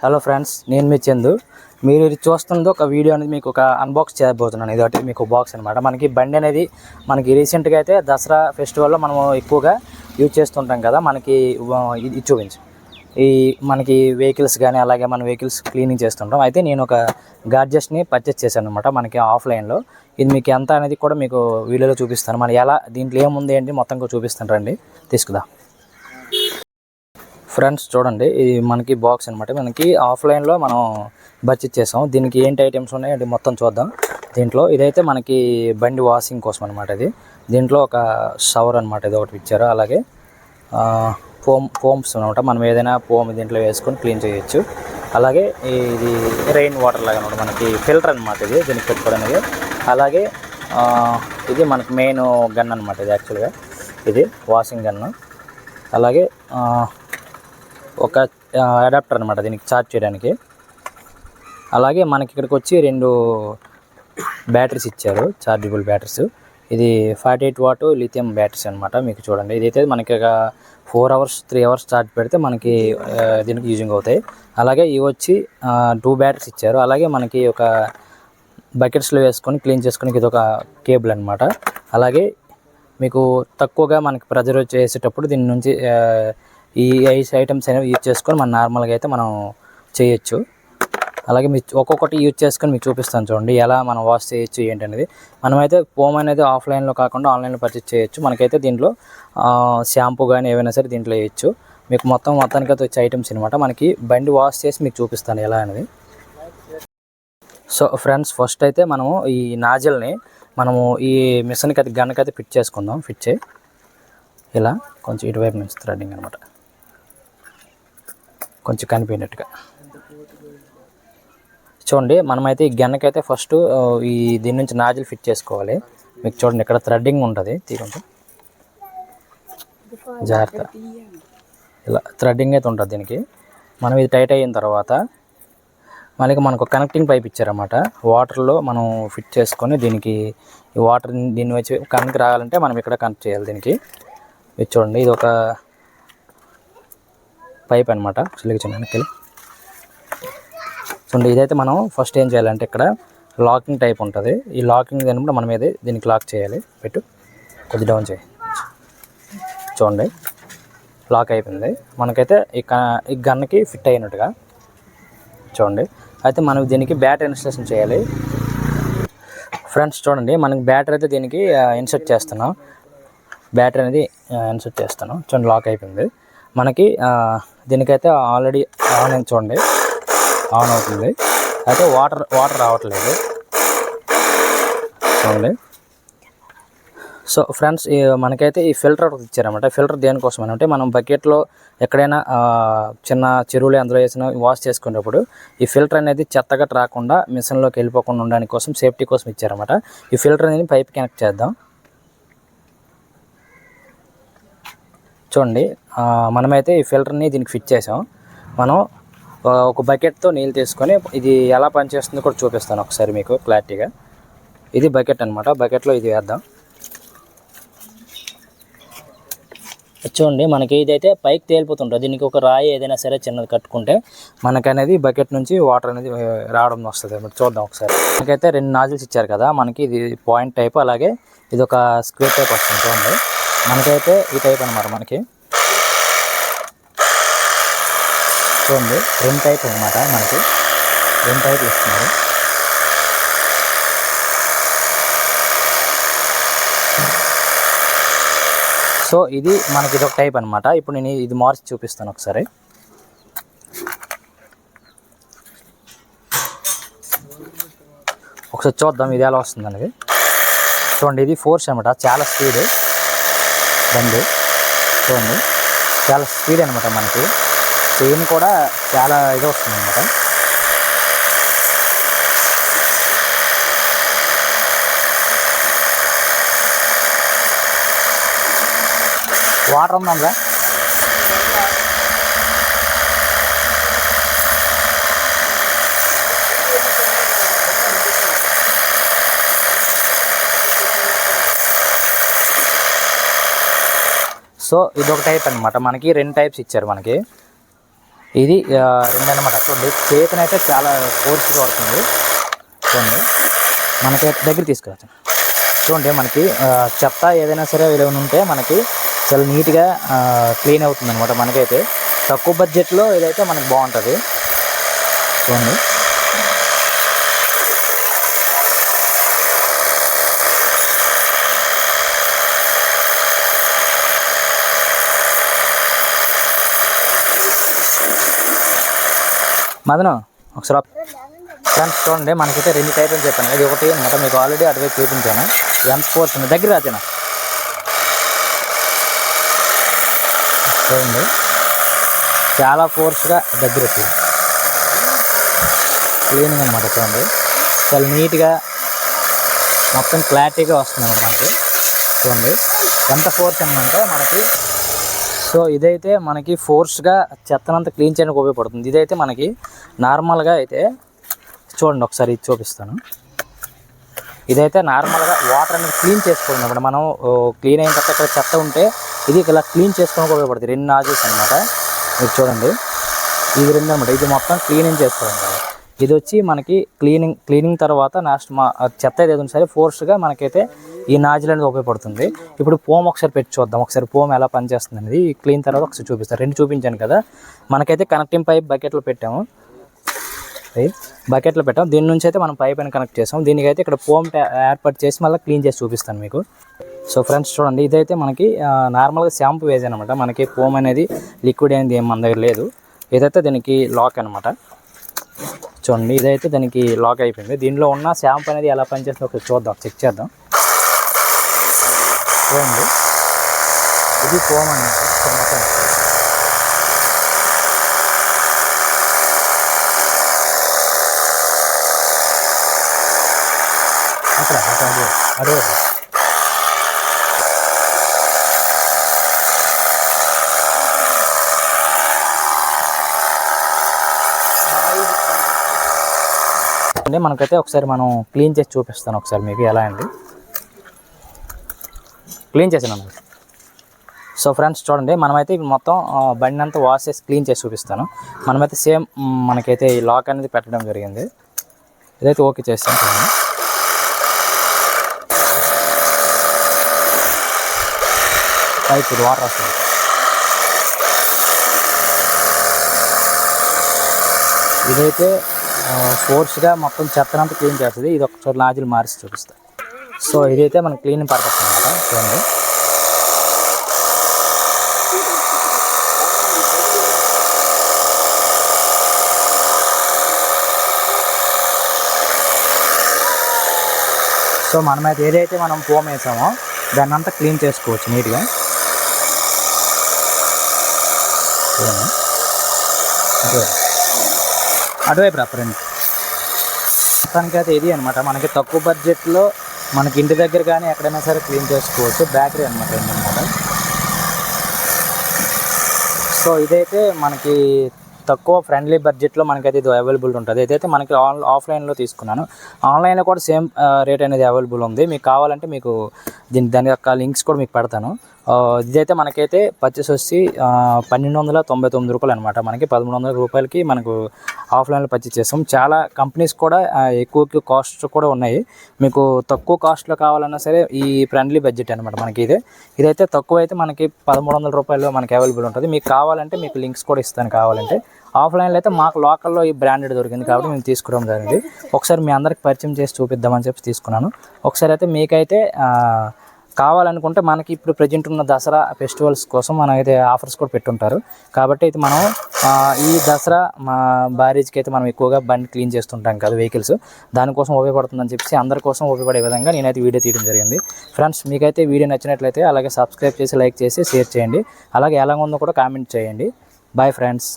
Hello friends నేను మీ చందు. మీరు ఇది చూస్తుంది ఒక వీడియో అనేది మీకు ఒక అన్బాక్స్ చేయబోతున్నాను. ఇది ఒకటి మీకు బాక్స్ అనమాట మనకి బండి అనేది మనకి రీసెంట్గా అయితే దసరా ఫెస్టివల్లో మనము ఎక్కువగా యూజ్ చేస్తుంటాం కదా మనకి ఇది చూపించు. ఈ మనకి వెహికల్స్ కానీ అలాగే మన వెహికల్స్ క్లీనింగ్ చేస్తుంటాం. అయితే నేను ఒక గార్జెస్ని పర్చేస్ చేశాను అనమాట మనకి ఆఫ్లైన్లో ఇది మీకు ఎంత అనేది కూడా మీకు వీడియోలో చూపిస్తాను. మన ఎలా దీంట్లో ఏముంది ఏంటి మొత్తం కూడా చూపిస్తాను రండి. తీసుకుదా. ఫ్రెండ్స్ చూడండి ఇది మనకి బాక్స్ అనమాట మనకి ఆఫ్లైన్లో మనం బడ్జెట్ చేసాం. దీనికి ఏంటి ఐటమ్స్ ఉన్నాయి మొత్తం చూద్దాం. దీంట్లో ఇదైతే మనకి బండి వాషింగ్ కోసం అనమాట ఇది. దీంట్లో ఒక షవర్ అనమాట ఇది ఒకటి ఇచ్చారు. అలాగే ఫోమ్ ఫోమ్స్ అనమాట మనం ఏదైనా ఫోమ్ దీంట్లో వేసుకొని క్లీన్ చేయొచ్చు. అలాగే ఇది రెయిన్ వాటర్ లాగా అనమాట మనకి ఫిల్టర్ అనమాట ఇది దీనికి పెట్టుకోవడానికి. అలాగే ఇది మనకి మెయిన్ గన్ అనమాట ఇది యాక్చువల్గా ఇది వాషింగ్ గన్ను అలాగే ఒక అడాప్టర్ అనమాట దీనికి ఛార్జ్ చేయడానికి. అలాగే మనకి ఇక్కడికి వచ్చి రెండు బ్యాటరీస్ ఇచ్చారు ఛార్జబుల్ బ్యాటరీస్ ఇది forty eight watt lithium batteries అనమాట మీకు చూడండి. ఇదైతే మనకి ఒక four hours three hours charge పెడితే మనకి దీనికి యూజింగ్ అవుతాయి. అలాగే ఇవి వచ్చి టూ బ్యాటరీస్ ఇచ్చారు. అలాగే మనకి ఒక బకెట్స్లో వేసుకొని క్లీన్ చేసుకొని ఇది ఒక కేబుల్ అనమాట అలాగే మీకు తక్కువగా మనకి ప్రెజర్ చేసేటప్పుడు దీని నుంచి ఈ ఐస్ ఐటమ్స్ అనేవి యూజ్ చేసుకొని మనం నార్మల్గా అయితే మనం చేయొచ్చు. అలాగే మీ ఒక్కొక్కటి యూజ్ చేసుకొని మీకు చూపిస్తాను చూడండి ఎలా మనం వాష్ చేయొచ్చు ఏంటి అనేది మనమైతే ఫోమ్ అనేది ఆఫ్లైన్లో కాకుండా ఆన్లైన్లో పర్చేస్ చేయొచ్చు. మనకైతే దీంట్లో షాంపూ కానీ ఏవైనా సరే దీంట్లో వేయచ్చు. మీకు మొత్తం మొత్తానికి అయితే వచ్చే ఐటమ్స్ అనమాట మనకి బండి వాష్ చేసి మీకు చూపిస్తాను ఎలా అనేది. సో ఫ్రెండ్స్ ఫస్ట్ అయితే మనము ఈ నాజిల్ని మనము ఈ మిషన్కి అయితే గన్కి అయితే ఫిట్ చేసుకుందాం. ఫిట్ చేయి. ఇలా కొంచెం ఇటువైపు నుంచి థ్రెడ్డింగ్ అనమాట కొంచెం కనిపోయినట్టుగా. చూడండి మనమైతే ఈ గెన్నకైతే ఫస్ట్ ఈ దీని నుంచి నాజిల్ ఫిట్ చేసుకోవాలి. మీకు చూడండి ఇక్కడ థ్రెడ్డింగ్ ఉంటుంది. తీరుంటే. జాగ్రత్త. ఇలా థ్రెడ్డింగ్ అయితే ఉంటుంది దీనికి. మనం ఇది టైట్ అయిన తర్వాత మనకి మనకు కనెక్టింగ్ పైప్ ఇచ్చారన్నమాట. వాటర్లో మనం ఫిట్ చేసుకొని దీనికి ఈ వాటర్ దీన్ని వచ్చి కనెక్ట్ రావాలంటే మనం ఇక్కడ కనెక్ట్ చేయాలి దీనికి. ఇది చూడండి ఇది ఒక పైప్ అనమాట చిల్లికి చిన్న వెనక్కి చూడండి ఇదైతే మనం ఫస్ట్ ఏం చేయాలంటే ఇక్కడ లాకింగ్ టైప్ ఉంటుంది. ఈ లాకింగ్ అయినప్పుడు మనం ఏది దీనికి లాక్ చేయాలి. పెట్టు. కొద్ది డౌన్ చేయి. చూడండి. లాక్ అయిపోయింది. మనకైతే ఈ క- ఈ గన్కి ఫిట్ అయినట్టుగా. చూడండి. అయితే మనం దీనికి బ్యాటరీ ఇన్స్టలేషన్ చేయాలి. ఫ్రెండ్స్ చూడండి. మనకి బ్యాటరీ అయితే దీనికి ఇన్సర్ట్ చేస్తున్నాం. బ్యాటరీ అనేది ఇన్సర్ట్ చేస్తాను చూడండి లాక్ అయిపోయింది. మనకి దీనికైతే ఆల్రెడీ ఆన్ అయింది చూడండి. ఆన్ అవుతుంది. అయితే వాటర్ వాటర్ రావట్లేదు. చూడండి. సో ఫ్రెండ్స్ మనకైతే ఈ ఫిల్టర్ ఒకటి ఇచ్చారన్నమాట. ఫిల్టర్ దేనికోసం అని అంటే మనం బకెట్లో ఎక్కడైనా చిన్న చెరువులు అందులో వేసిన వాష్ చేసుకునేటప్పుడు ఈ ఫిల్టర్ అనేది చెత్తగా రాకుండా మిషన్లోకి వెళ్ళిపోకుండా ఉండడానికి కోసం సేఫ్టీ కోసం ఇచ్చారన్నమాట. ఈ ఫిల్టర్ అనేది పైప్ కనెక్ట్ చేద్దాం. చూడండి మనమైతే ఈ ఫిల్టర్ని దీనికి ఫిట్ చేసాం. మనం ఒక బకెట్తో నీళ్ళు తీసుకొని ఇది ఎలా పనిచేస్తుందో కూడా చూపిస్తాను ఒకసారి మీకు క్లారిటీగా. ఇది బకెట్ అనమాట బకెట్లో ఇది వేద్దాం. చూడండి మనకి ఇదైతే పైకి తేలిపోతుంటుంది. దీనికి ఒక రాయి ఏదైనా సరే చిన్నది కట్టుకుంటే మనకి అనేది బకెట్ నుంచి వాటర్ అనేది రావడం వస్తుంది. మరి చూద్దాం ఒకసారి. మనకైతే రెండు నాజిల్స్ ఇచ్చారు కదా. మనకి ఇది పాయింట్ టైప్ అలాగే ఇది ఒక స్క్వేర్ టైప్ వస్తుంది చూడండి. మనకైతే ఈ టైప్ అనమాట మనకి. చూడండి రెండు టైప్ అనమాట మనకి. రెండు టైప్లు ఇస్తున్నారు. సో ఇది మనకి ఇది ఒక టైప్ అనమాట ఇప్పుడు నేను ఇది మార్చి చూపిస్తాను ఒకసారి. ఒకసారి చూద్దాం ఇది ఎలా వస్తుంది అనేది చూడండి ఇది ఫోర్స్ అనమాట చాలా స్పీడ్ బండి. చూడండి. చాలా స్పీడ్ అనమాట మనకి. పెయిన్ కూడా చాలా ఇది వస్తుంది అనమాట వాటర్ ఉందా సో ఇది ఒక టైప్ అనమాట మనకి రెండు టైప్స్ ఇచ్చారు మనకి. ఇది రెండు అనమాట చూడండి చేతనైతే చాలా ఫోర్స్ పడుతుంది. చూడండి మనకి దగ్గర తీసుకురావచ్చు. చూడండి మనకి చెత్త ఏదైనా సరే ఏదైనా ఉంటే మనకి చాలా నీట్గా క్లీన్ అవుతుంది అనమాట మనకైతే. తక్కువ బడ్జెట్లో ఇదైతే మనకు బాగుంటుంది. చూడండి. మదను ఒకసారి ఆపు. ఫ్రెండ్స్ చూడండి మనకైతే రెండు టైప్ అని చెప్పాను. ఇది ఒకటి అనమాట మీకు ఆల్రెడీ అటువైపు చూపించాను. ఎం ఫోర్స్ ఉంది. దగ్గర రాజేనా చూడండి. చాలా ఫోర్స్గా దగ్గర వచ్చింది క్లీనింగ్ అనమాట చూడండి. చాలా నీట్గా మొత్తం క్లారిటీగా వస్తుంది అనమాట మనకి. చూడండి. ఎంత ఫోర్స్ ఏంటంటే మనకి సో ఇదైతే మనకి ఫోర్స్గా చెత్తనంతా క్లీన్ చేయడానికి ఉపయోగపడుతుంది. ఇదైతే మనకి నార్మల్గా అయితే చూడండి ఒకసారి ఇది చూపిస్తాను. ఇదైతే నార్మల్గా వాటర్ అనేది క్లీన్ చేసుకోండి అనమాట. మనం క్లీన్ అయిన తర్వాత ఇక్కడ చెత్త ఉంటే ఇది ఇలా క్లీన్ చేసుకోవడానికి ఉపయోగపడుతుంది. రెండు నాజెస్ అనమాట. మీరు చూడండి. ఇది రెండు అనమాట. ఇది మొత్తం క్లీనింగ్ చేసుకోవడం ఇది వచ్చి మనకి క్లీనింగ్ క్లీనింగ్ తర్వాత నాస్ట్ మా చెత్త చెత్త ఏదైనా సరే ఫోర్స్గా మనకైతే ఈ నాజిల్ అనేది ఉపయోగపడుతుంది. ఇప్పుడు పోమ్ ఒకసారి పెట్టి చూద్దాం. ఒకసారి పోమ్ ఎలా పనిచేస్తుంది అనేది క్లీన్ తర్వాత ఒకసారి చూపిస్తాను. రెండు చూపించాను కదా. మనకైతే కనెక్టింగ్ పైప్ బకెట్లో పెట్టాము. బకెట్లో పెట్టాం దీని నుంచి అయితే మనం పైప్ అని కనెక్ట్ చేసాం దీనికైతే ఇక్కడ పోమ్ ఏర్పాటు చేసి మళ్ళీ క్లీన్ చేసి చూపిస్తాను మీకు. సో ఫ్రెండ్స్ చూడండి. ఇదైతే మనకి నార్మల్గా షాంపూ వేజ్ అనమాట. మనకి పోమ్ అనేది లిక్విడ్ అనేది ఏం మన దగ్గర లేదు. ఇదైతే దీనికి లాక్ అనమాట. చూడండి. ఇదైతే దానికి లాక్ అయిపోయింది. దీనిలో ఉన్న షాంపూ అనేది ఎలా పనిచేస్తుందో ఒకసారి చూద్దాం. చెక్ చేద్దాం. చూడండి ఇది పోమని చెమటం అక్కడ అక్కడ అంటే మనకైతే ఒకసారి మనం క్లీన్ చేసి చూపిస్తాను ఒకసారి మీకు ఎలా అండి. క్లీన్ చేసాను సో ఫ్రెండ్స్ చూడండి మనమైతే మొత్తం బండి అంతా వాష్ చేసి క్లీన్ చేసి చూపిస్తాను. మనమైతే సేమ్ మనకైతే ఈ లాక్ అనేది పెట్టడం జరిగింది. ఇదైతే ఓకే చేస్తాను చూడండి. వాటర్ వస్తుంది. ఇదైతే ఫోర్స్గా మొత్తం చెత్తనంతా క్లీన్ చేస్తుంది. ఇది ఒకసారి నాజులు మార్చి చూపిస్తాను సో ఇదైతే మన క్లీన్ పర్పస్ అనమాట చూడండి. సో మనమైతే ఏదైతే మనం ఫోమ్ వేసామో దాన్ని అంతా క్లీన్ చేసుకోవచ్చు నీట్గా. అటువైపు రెఫరెన్స్ రా మొత్తానికి అయితే ఇది అనమాట మనకి తక్కువ బడ్జెట్లో మనకి ఇంటి దగ్గర కానీ ఎక్కడైనా సరే క్లీన్ చేసుకోవచ్చు. బ్యాటరీ అనమాట అనమాట సో ఇదైతే మనకి తక్కువ ఫ్రెండ్లీ బడ్జెట్లో మనకైతే ఇది అవైలబుల్ ఉంటుంది. ఇదైతే మనకి ఆన్ ఆఫ్లైన్లో తీసుకున్నాను. ఆన్లైన్లో కూడా సేమ్ రేట్ అనేది అవైలబుల్ ఉంది. మీకు కావాలంటే మీకు దీని దాని యొక్క లింక్స్ కూడా మీకు పెడతాను. ఇదైతే మనకైతే పర్చేస్ వచ్చి పన్నెండు వందల తొంభై తొమ్మిది రూపాయలు అనమాట మనకి పదమూడు వందల రూపాయలకి మనకు ఆఫ్లైన్లో పర్చేస్ చేస్తాం. చాలా కంపెనీస్ కూడా ఎక్కువ కాస్ట్ కూడా ఉన్నాయి. మీకు తక్కువ కాస్ట్లో కావాలన్నా సరే ఈ ఫ్రెండ్లీ బడ్జెట్ అనమాట మనకి ఇదే. ఇదైతే తక్కువ అయితే మనకి పదమూడు వందల రూపాయలు మనకి అవైలబుల్ ఉంటుంది. మీకు కావాలంటే మీకు లింక్స్ కూడా ఇస్తాను కావాలంటే. ఆఫ్లైన్లో అయితే మాకు లోకల్లో ఈ బ్రాండెడ్ దొరికింది కాబట్టి మేము తీసుకోవడం జరిగింది. ఒకసారి మీ అందరికి పరిచయం చేసి చూపిద్దామని చెప్పి తీసుకున్నాను. ఒకసారి అయితే మీకైతే కావాలనుకుంటే మనకి ఇప్పుడు ప్రజెంట్ ఉన్న దసరా ఫెస్టివల్స్ కోసం మనకైతే ఆఫర్స్ కూడా పెట్టుంటారు. కాబట్టి అయితే మనం ఈ దసరా మా బ్యారేజ్కి అయితే మనం ఎక్కువగా బండి క్లీన్ చేస్తుంటాం కదా వెహికల్స్. దానికోసం ఉపయోగపడుతుందని చెప్పి అందరి కోసం ఉపయోగపడే విధంగా నేనైతే వీడియో తీయడం జరిగింది. ఫ్రెండ్స్ మీకైతే వీడియో నచ్చినట్లయితే అలాగే సబ్స్క్రైబ్ చేసి లైక్ చేసి షేర్ చేయండి. అలాగే ఎలా ఉందో కూడా కామెంట్ చేయండి. Bye friends.